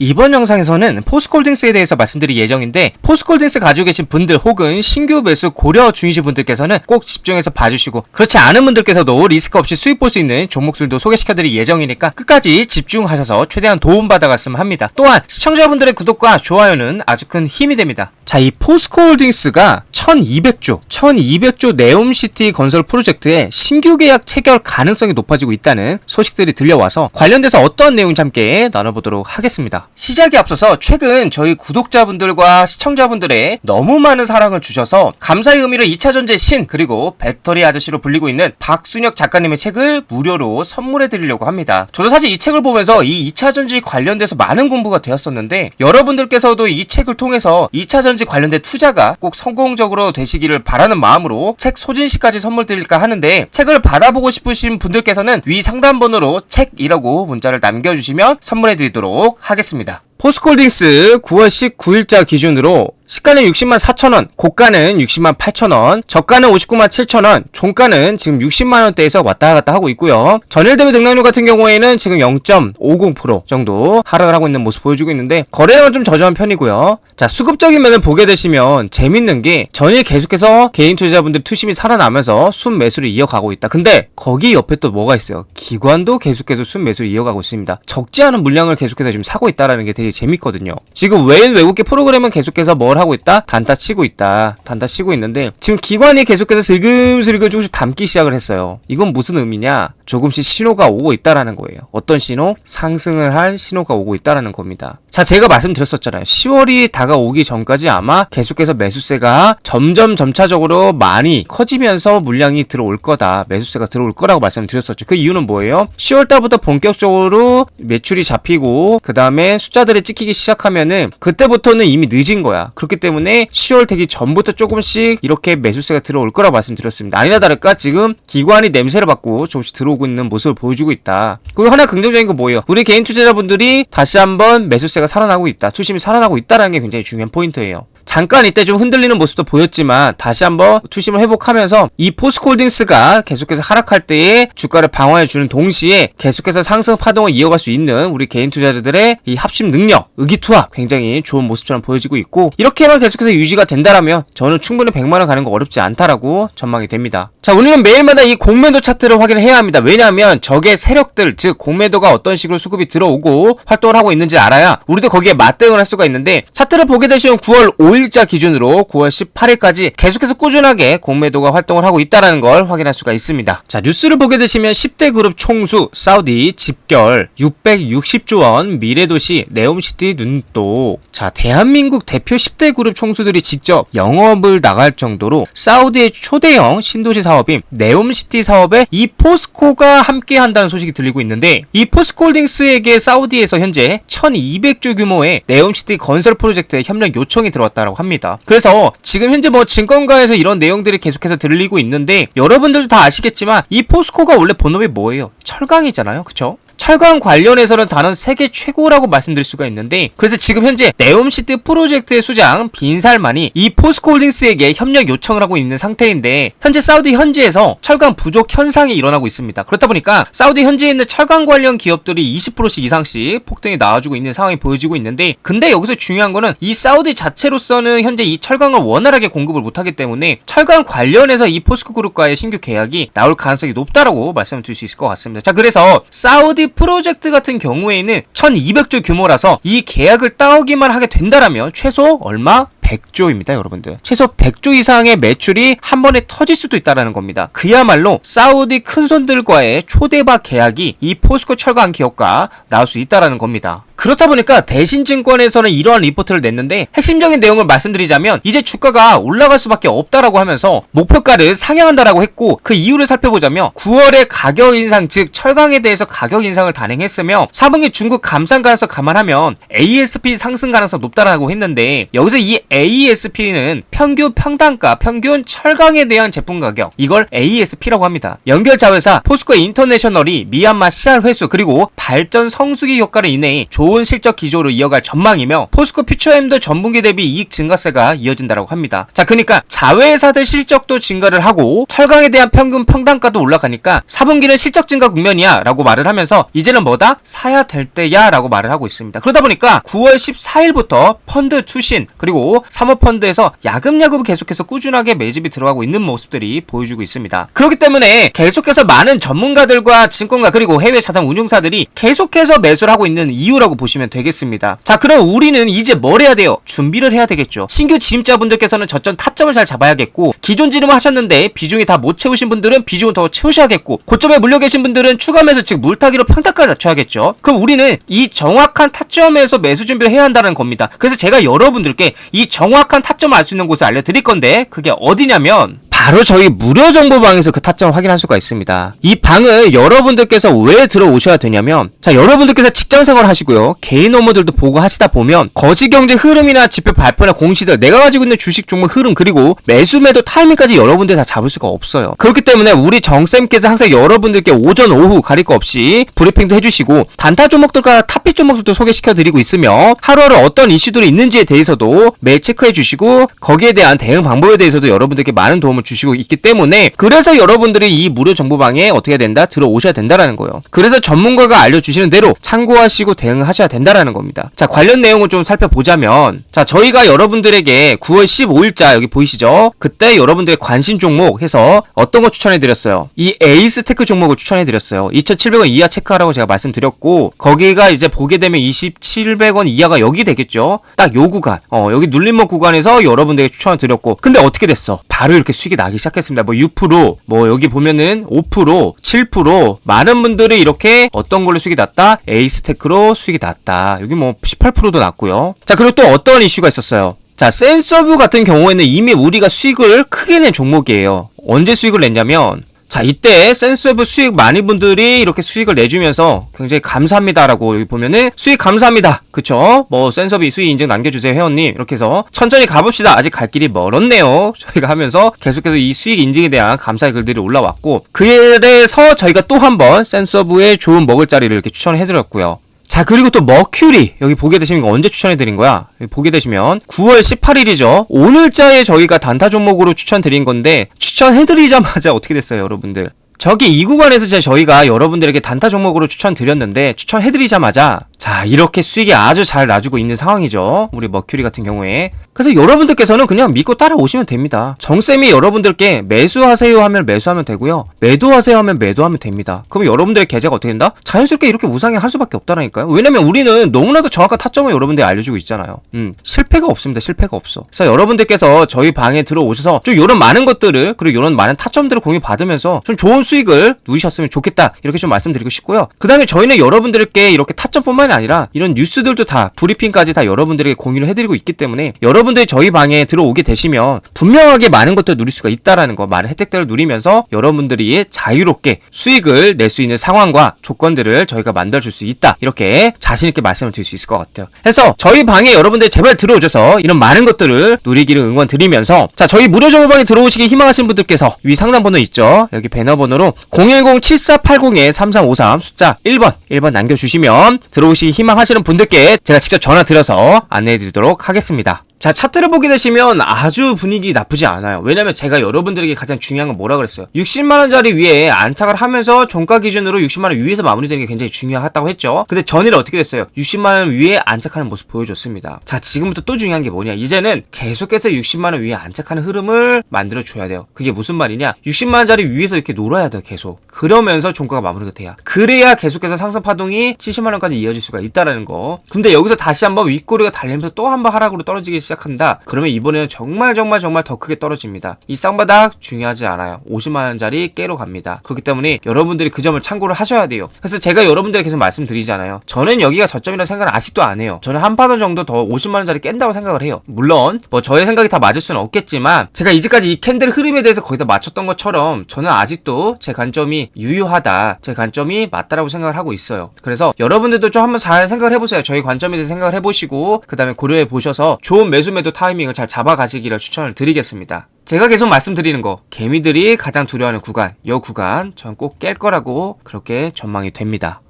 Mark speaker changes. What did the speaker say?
Speaker 1: 이번 영상에서는 포스콜딩스에 대해서 말씀드릴 예정인데 포스콜딩스 가지고 계신 분들 혹은 신규 매수 고려 중이신 분들께서는 꼭 집중해서 봐주시고 그렇지 않은 분들께서도 리스크 없이 수익 볼 수 있는 종목들도 소개시켜드릴 예정이니까 끝까지 집중하셔서 최대한 도움받아갔으면 합니다. 또한 시청자분들의 구독과 좋아요는 아주 큰 힘이 됩니다. 자, 이 포스코홀딩스가 1200조, 1200조 네옴시티 건설 프로젝트에 신규 계약 체결 가능성이 높아지고 있다는 소식들이 들려와서 관련돼서 어떤 내용인지 함께 나눠보도록 하겠습니다. 시작에 앞서서 최근 저희 구독자분들과 시청자분들의 너무 많은 사랑을 주셔서 감사의 의미로 2차전지의 신 그리고 배터리 아저씨로 불리고 있는 박순혁 작가님의 책을 무료로 선물해 드리려고 합니다. 저도 사실 이 책을 보면서 이 2차전지 관련돼서 많은 공부가 되었었는데 여러분들께서도 이 책을 통해서 2차전지 관련된 투자가 꼭 성공적으로 되시기를 바라는 마음으로 책 소진 시까지 선물 드릴까 하는데 책을 받아보고 싶으신 분들께서는 위 상담 번호로 책이라고 문자를 남겨주시면 선물해 드리도록 하겠습니다. 포스콜딩스 9월 19일자 기준으로 시가는 60만 4천원, 고가는 60만 8천원, 저가는 59만 7천원, 종가는 지금 60만원대에서 왔다 갔다 하고 있고요. 전일 대비 등락률 같은 경우에는 지금 0.50% 정도 하락을 하고 있는 모습 보여주고 있는데 거래량은 좀 저조한 편이고요. 자, 수급적인 면을 보게 되시면 재밌는 게 전일 계속해서 개인 투자자분들 투심이 살아나면서 순 매수를 이어가고 있다. 근데 거기 옆에 또 뭐가 있어요? 기관도 계속해서 순 매수를 이어가고 있습니다. 적지 않은 물량을 계속해서 지금 사고 있다라는 게 되게 재밌거든요. 지금 외인 외국계 프로그램은 계속해서 뭘 하고 있다? 단타 치고 있다. 단타 치고 있는데 지금 기관이 계속해서 슬금슬금 조금씩 담기 시작을 했어요. 이건 무슨 의미냐? 조금씩 신호가 오고 있다라는 거예요. 어떤 신호? 상승을 할 신호가 오고 있다라는 겁니다. 자, 제가 말씀드렸었잖아요. 10월이 다가오기 전까지 아마 계속해서 매수세가 점점 점차적으로 많이 커지면서 물량이 들어올 거다. 매수세가 들어올 거라고 말씀드렸었죠. 그 이유는 뭐예요? 10월 달부터 본격적으로 매출이 잡히고 그 다음에 숫자들이 찍히기 시작하면은 그때부터는 이미 늦은 거야. 그렇기 때문에 10월 되기 전부터 조금씩 이렇게 매수세가 들어올 거라고 말씀드렸습니다. 아니나 다를까 지금 기관이 냄새를 받고 조금씩 들어 오고 있는 모습을 보여주고 있다. 그리고 하나 긍정적인 거 뭐예요? 우리 개인 투자자분들이 다시 한번 매수세가 살아나고 있다. 투심이 살아나고 있다라는 게 굉장히 중요한 포인트예요. 잠깐 이때 좀 흔들리는 모습도 보였지만 다시 한번 투심을 회복하면서 이 포스콜딩스가 계속해서 하락할 때에 주가를 방어해 주는 동시에 계속해서 상승 파동을 이어갈 수 있는 우리 개인 투자자들의 이 합심 능력, 의기투합 굉장히 좋은 모습처럼 보여지고 있고 이렇게만 계속해서 유지가 된다라면 저는 충분히 100만 원 가는 거 어렵지 않다라고 전망이 됩니다. 자, 우리는 매일마다 이 공매도 차트를 확인을 해야 합니다. 왜냐하면 적의 세력들, 즉 공매도가 어떤 식으로 수급이 들어오고 활동을 하고 있는지 알아야 우리도 거기에 맞대응을 할 수가 있는데 차트를 보게 되시면 9월 5일 자 기준으로 9월 18일까지 계속해서 꾸준하게 공매도가 활동을 하고 있다는 걸 확인할 수가 있습니다. 자, 뉴스를 보게 되시면 10대 그룹 총수, 사우디 집결, 660조 원, 미래도시, 네옴시티 눈독. 자, 대한민국 대표 10대 그룹 총수들이 직접 영업을 나갈 정도로 사우디의 초대형 신도시 사업인 네옴시티 사업에 이 포스코가 함께 한다는 소식이 들리고 있는데 이 포스코홀딩스에게 사우디에서 현재 1200조 규모의 네옴시티 건설 프로젝트에 협력 요청이 들어왔다고 합니다. 그래서 지금 현재 뭐 증권가에서 이런 내용들이 계속해서 들리고 있는데 여러분들도 다 아시겠지만 이 포스코가 원래 본업이 뭐예요? 철강이잖아요. 그쵸? 철강 관련해서는 단원 세계 최고라고 말씀드릴 수가 있는데 그래서 지금 현재 네옴시티 프로젝트의 수장 빈살만이 이 포스코홀딩스에게 협력 요청을 하고 있는 상태인데 현재 사우디 현지에서 철강 부족 현상이 일어나고 있습니다. 그렇다 보니까 사우디 현지에 있는 철강 관련 기업들이 20%씩 이상씩 폭등이 나와주고 있는 상황이 보여지고 있는데 근데 여기서 중요한 거는 이 사우디 자체로서는 현재 이 철강을 원활하게 공급을 못하기 때문에 철강 관련해서 이 포스코 그룹과의 신규 계약이 나올 가능성이 높다라고 말씀을 드릴 수 있을 것 같습니다. 자 그래서 사우디 프로젝트 같은 경우에는 1200조 규모라서 이 계약을 따오기만 하게 된다라면 최소 얼마? 100조입니다, 여러분들. 최소 100조 이상의 매출이 한 번에 터질 수도 있다라는 겁니다. 그야말로 사우디 큰 손들과의 초대박 계약이 이 포스코 철강 기업과 나올 수 있다라는 겁니다. 그렇다 보니까 대신증권에서는 이러한 리포트를 냈는데 핵심적인 내용을 말씀드리자면 이제 주가가 올라갈 수밖에 없다라고 하면서 목표가를 상향한다라고 했고 그 이유를 살펴보자면 9월에 가격 인상 즉 철강에 대해서 가격 인상을 단행했으며 4분기 중국 감산 가능성 감안하면 ASP 상승 가능성 높다라고 했는데 여기서 이 ASP는 평균 평단가 평균 철강에 대한 제품 가격 이걸 ASP라고 합니다. 연결 자회사 포스코 인터내셔널이 미얀마 CR 회수 그리고 발전 성수기 효과를 인해 좋은 좋은 실적 기조로 이어갈 전망이며 포스코 퓨처엠도 전분기 대비 이익 증가세가 이어진다고 합니다. 자, 그러니까 자회사들 실적도 증가를 하고 철강에 대한 평균 평단가도 올라가니까 4분기는 실적 증가 국면이야라고 말을 하면서 이제는 뭐다 사야 될 때야라고 말을 하고 있습니다. 그러다 보니까 9월 14일부터 펀드 투신 그리고 사모펀드에서 야금야금 계속해서 꾸준하게 매집이 들어가고 있는 모습들이 보여주고 있습니다. 그렇기 때문에 계속해서 많은 전문가들과 증권가 그리고 해외 자산 운용사들이 계속해서 매수를 하고 있는 이유라고 보시면 되겠습니다. 자, 그럼 우리는 이제 뭘 해야 돼요? 준비를 해야 되겠죠. 신규 진입자분들께서는 저점 타점을 잘 잡아야겠고 기존 진입을 하셨는데 비중이 다 못 채우신 분들은 비중을 더 채우셔야겠고 고점에 물려 계신 분들은 추가 매수 즉 물타기로 평타가를 낮춰야겠죠. 그럼 우리는 이 정확한 타점에서 매수 준비를 해야 한다는 겁니다. 그래서 제가 여러분들께 이 정확한 타점을 알 수 있는 곳을 알려드릴 건데 그게 어디냐면 바로 저희 무료 정보방에서 그 타점을 확인할 수가 있습니다. 이 방을 여러분들께서 왜 들어오셔야 되냐면, 자, 여러분들께서 직장 생활 하시고요. 개인 업무들도 보고 하시다 보면, 거시 경제 흐름이나 지표 발표나 공시들, 내가 가지고 있는 주식 종목 흐름, 그리고 매수 매도 타이밍까지 여러분들 다 잡을 수가 없어요. 그렇기 때문에 우리 정쌤께서 항상 여러분들께 오전, 오후 가릴 거 없이 브리핑도 해주시고, 단타 종목들과 탑픽 종목들도 소개시켜드리고 있으며, 하루하루 어떤 이슈들이 있는지에 대해서도 매일 체크해 주시고, 거기에 대한 대응 방법에 대해서도 여러분들께 많은 도움을 주시고 있기 때문에 그래서 여러분들이 이 무료 정보방에 어떻게 된다 들어오셔야 된다라는 거예요. 그래서 전문가가 알려주시는 대로 참고하시고 대응하셔야 된다라는 겁니다. 자 관련 내용을 좀 살펴보자면 자 저희가 여러분들에게 9월 15일자 여기 보이시죠? 그때 여러분들의 관심 종목 해서 어떤 거 추천해 드렸어요? 이 에이스 테크 종목을 추천해 드렸어요. 2,700원 이하 체크하라고 제가 말씀드렸고 거기가 이제 보게 되면 2,700원 이하가 여기 되겠죠? 딱 요 구간 어 여기 눌림목 구간에서 여러분들에게 추천을 드렸고 근데 어떻게 됐어? 바로 이렇게 수익이 나기 시작했습니다. 뭐 6%, 뭐 여기 보면은 5%, 7% 많은 분들이 이렇게 어떤 걸로 수익이 났다? 에이스테크로 수익이 났다. 여기 뭐 18%도 났고요. 자, 그리고 또 어떤 이슈가 있었어요? 자, 센서브 같은 경우에는 이미 우리가 수익을 크게 낸 종목이에요. 언제 수익을 냈냐면 자, 이때 센스웨브 수익 많은 분들이 이렇게 수익을 내주면서 굉장히 감사합니다라고 여기 보면은 수익 감사합니다. 그쵸? 뭐 센서비 수익 인증 남겨주세요 회원님. 이렇게 해서 천천히 가봅시다. 아직 갈 길이 멀었네요. 저희가 하면서 계속해서 이 수익 인증에 대한 감사의 글들이 올라왔고 그래서 저희가 또 한번 센서브의 좋은 먹을 자리를 이렇게 추천을 해드렸고요. 자 그리고 또 머큐리. 여기 보게 되시면 이거 언제 추천해 드린 거야? 여기 보게 되시면 9월 18일이죠. 오늘자에 저희가 단타 종목으로 추천드린 건데 추천해 드리자마자 어떻게 됐어요 여러분들? 저기 이 구간에서 저희가 여러분들에게 단타 종목으로 추천드렸는데 추천해 드리자마자 자 이렇게 수익이 아주 잘 나주고 있는 상황이죠. 우리 머큐리 같은 경우에. 그래서 여러분들께서는 그냥 믿고 따라오시면 됩니다. 정쌤이 여러분들께 매수하세요 하면 매수하면 되고요. 매도하세요 하면 매도하면 됩니다. 그럼 여러분들의 계좌가 어떻게 된다? 자연스럽게 이렇게 우상이 할 수밖에 없다라니까요. 왜냐면 우리는 너무나도 정확한 타점을 여러분들이 알려주고 있잖아요. 음 실패가 없습니다. 실패가 없어. 그래서 여러분들께서 저희 방에 들어오셔서 좀 이런 많은 것들을 그리고 이런 많은 타점들을 공유 받으면서 좀 좋은 수익을 누리셨으면 좋겠다. 이렇게 좀 말씀드리고 싶고요. 그 다음에 저희는 여러분들께 이렇게 타점뿐만이 아니라 이런 뉴스들도 다 브리핑까지 다 여러분들에게 공유를 해드리고 있기 때문에 여러분들이 저희 방에 들어오게 되시면 분명하게 많은 것들을 누릴 수가 있다라는 거 많은 혜택들을 누리면서 여러분들이 자유롭게 수익을 낼 수 있는 상황과 조건들을 저희가 만들어줄 수 있다. 이렇게 자신있게 말씀을 드릴 수 있을 것 같아요. 해서 저희 방에 여러분들 제발 들어오셔서 이런 많은 것들을 누리기를 응원 드리면서 자 저희 무료 정보방에 들어오시기 희망하시는 분들께서 위 상담 번호 있죠? 여기 배너 번호로 010-7480-3353 숫자 1번 1번 남겨주시면 들어오시 기 희망하시는 분들께 제가 직접 전화 드려서 안내해 드리도록 하겠습니다 자, 차트를 보게 되시면 아주 분위기 나쁘지 않아요. 왜냐면 제가 여러분들에게 가장 중요한 건 뭐라 그랬어요? 60만원짜리 위에 안착을 하면서 종가 기준으로 60만원 위에서 마무리되는 게 굉장히 중요하다고 했죠. 근데 전일 어떻게 됐어요? 60만원 위에 안착하는 모습 보여줬습니다. 자, 지금부터 또 중요한 게 뭐냐? 이제는 계속해서 60만원 위에 안착하는 흐름을 만들어 줘야 돼요. 그게 무슨 말이냐? 60만원짜리 위에서 이렇게 놀아야 돼요, 계속. 그러면서 종가가 마무리가 돼야. 그래야 계속해서 상승 파동이 70만원까지 이어질 수가 있다라는 거. 근데 여기서 다시 한번 윗꼬리가 달리면서 또 한번 하락으로 떨어지기 시작 한다. 그러면 이번에는 정말 정말 정말 더 크게 떨어집니다. 이 쌍바닥 중요하지 않아요. 50만원짜리 깨로 갑니다. 그렇기 때문에 여러분들이 그 점을 참고를 하셔야 돼요. 그래서 제가 여러분들에게 계속 말씀드리잖아요. 저는 여기가 저점이라는 생각을 아직도 안 해요. 저는 한 파동 정도 더 50만원짜리 깬다고 생각을 해요. 물론 뭐 저의 생각이 다 맞을 수는 없겠지만 제가 이제까지 이 캔들 흐름에 대해서 거의 다 맞췄던 것처럼 저는 아직도 제 관점이 유효하다. 제 관점이 맞다라고 생각을 하고 있어요. 그래서 여러분들도 좀 한번 잘 생각을 해보세요. 저희 관점에 대해서 생각을 해보시고 그 다음에 고려해 보셔서 좋은 매수 매도 타이밍을 잘 잡아가시기를 추천을 드리겠습니다. 제가 계속 말씀드리는 거 개미들이 가장 두려워하는 구간 이 구간 전 꼭 깰 거라고 그렇게 전망이 됩니다.